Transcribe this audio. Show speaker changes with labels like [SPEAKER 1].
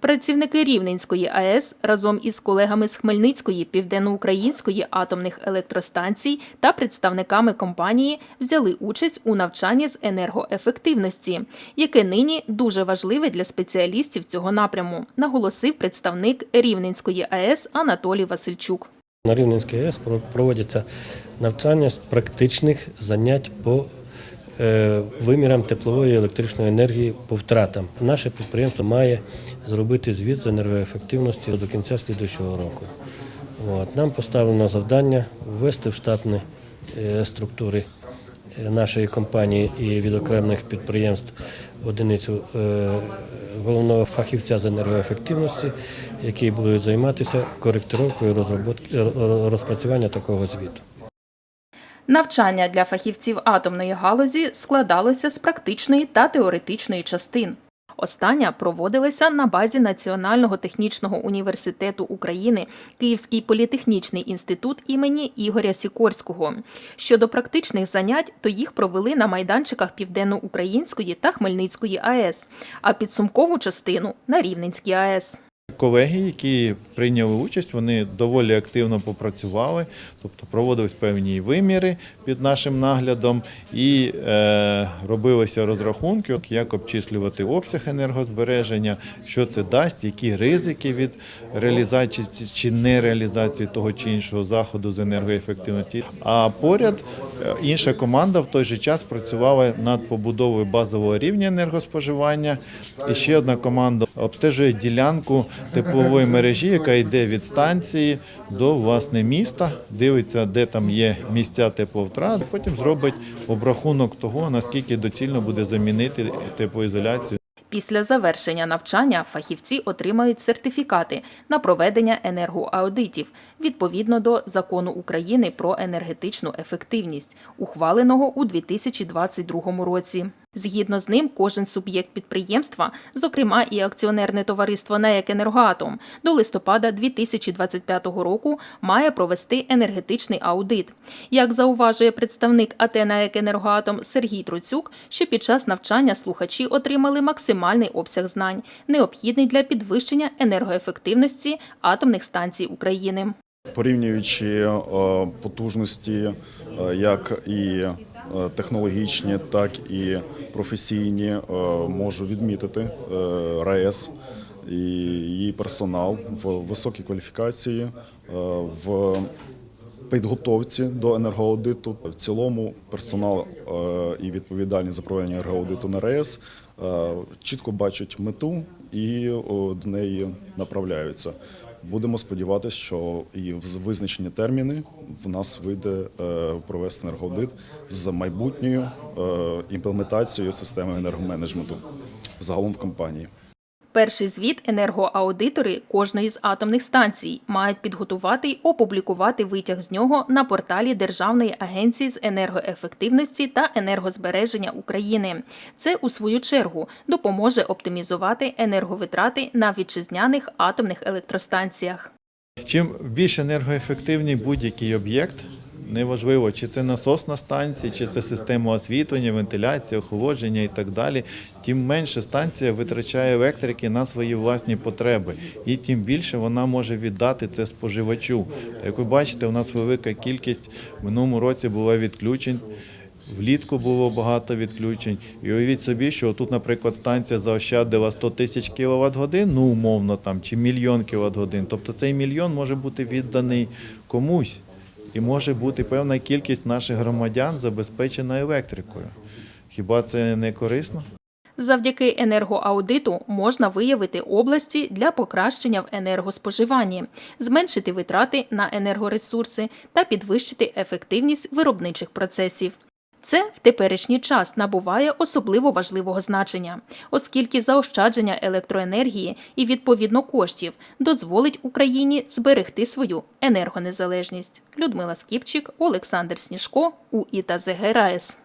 [SPEAKER 1] Працівники Рівненської АЕС разом із колегами з Хмельницької південноукраїнської атомних електростанцій та представниками компанії взяли участь у навчанні з енергоефективності, яке нині дуже важливе для спеціалістів цього напряму, наголосив представник Рівненської АЕС Анатолій Васильчук.
[SPEAKER 2] На Рівненській АЕС проводяться навчання з практичних занять по вимірам теплової електричної енергії по втратам. Наше підприємство має зробити звіт з енергоефективності до кінця слідуючого року. От. Нам поставлено завдання ввести в штатні е, структури е, нашої компанії і відокремлених підприємств одиницю е, головного фахівця з енергоефективності, який буде займатися коректировкою е, розпрацювання такого звіту.
[SPEAKER 1] Навчання для фахівців атомної галузі складалося з практичної та теоретичної частин. Остання проводилася на базі Національного технічного університету України, Київський політехнічний інститут імені Ігоря Сікорського. Щодо практичних занять, то їх провели на майданчиках Південноукраїнської та Хмельницької АЕС, а підсумкову частину на Рівненській АЕС.
[SPEAKER 3] Колеги, які прийняли участь, вони доволі активно попрацювали, тобто проводились певні виміри під нашим наглядом і е, робилися розрахунки, як обчислювати обсяг енергозбереження, що це дасть, які ризики від реалізації чи нереалізації того чи іншого заходу з енергоефективності. А поряд інша команда в той же час працювала над побудовою базового рівня енергоспоживання. І ще одна команда обстежує ділянку теплової мережі, яка йде від станції до власне міста, дивиться, де там є місця тепловтрат. Потім зробить обрахунок того, наскільки доцільно буде замінити теплоізоляцію.
[SPEAKER 1] Після завершення навчання фахівці отримають сертифікати на проведення енергоаудитів відповідно до закону України про енергетичну ефективність, ухваленого у 2022 році. Згідно з ним, кожен суб'єкт підприємства, зокрема і акціонерне товариство «НЕЕК Енергоатом», до листопада 2025 року має провести енергетичний аудит. Як зауважує представник АТ «НЕЕК Енергоатом Сергій Труцюк, що під час навчання слухачі отримали максимальний обсяг знань, необхідний для підвищення енергоефективності атомних станцій України.
[SPEAKER 4] Порівнюючи е, потужності, е, як і технологічні, так і професійні, е, можу відмітити е, РАЕС і її персонал в високій кваліфікації, е, в підготовці до енергоаудиту. В цілому персонал е, і відповідальність за проведення енергоаудиту на РАЕС е, чітко бачать мету і до неї направляються. Будемо сподіватися, що і в визначені терміни в нас вийде е, провести енергоаудит з майбутньою е, імплементацією системи енергоменеджменту загалом в компанії.
[SPEAKER 1] Перший звіт енергоаудитори кожної з атомних станцій мають підготувати й опублікувати витяг з нього на порталі Державної агенції з енергоефективності та енергозбереження України. Це у свою чергу допоможе оптимізувати енерговитрати на вітчизняних атомних електростанціях.
[SPEAKER 3] Чим більш енергоефективний будь-який об'єкт, неважливо, чи це насосна станція, чи це система освітлення, вентиляції, охолодження і так далі, тим менше станція витрачає електрики на свої власні потреби, і тим більше вона може віддати це споживачу. Як ви бачите, у нас велика кількість в минулому році була відключень. Влітку було багато відключень. І уявіть собі, що тут, наприклад, станція заощадила 100 тисяч кВт годин, ну умовно там, чи мільйон кВт годин. Тобто цей мільйон може бути відданий комусь. І може бути певна кількість наших громадян забезпечена електрикою. Хіба це не корисно?
[SPEAKER 1] Завдяки енергоаудиту можна виявити області для покращення в енергоспоживанні, зменшити витрати на енергоресурси та підвищити ефективність виробничих процесів. Це в теперішній час набуває особливо важливого значення, оскільки заощадження електроенергії і відповідно коштів дозволить Україні зберегти свою енергонезалежність. Людмила Скіпчик, Олександр Сніжко, УІТА ЗГРАЕС.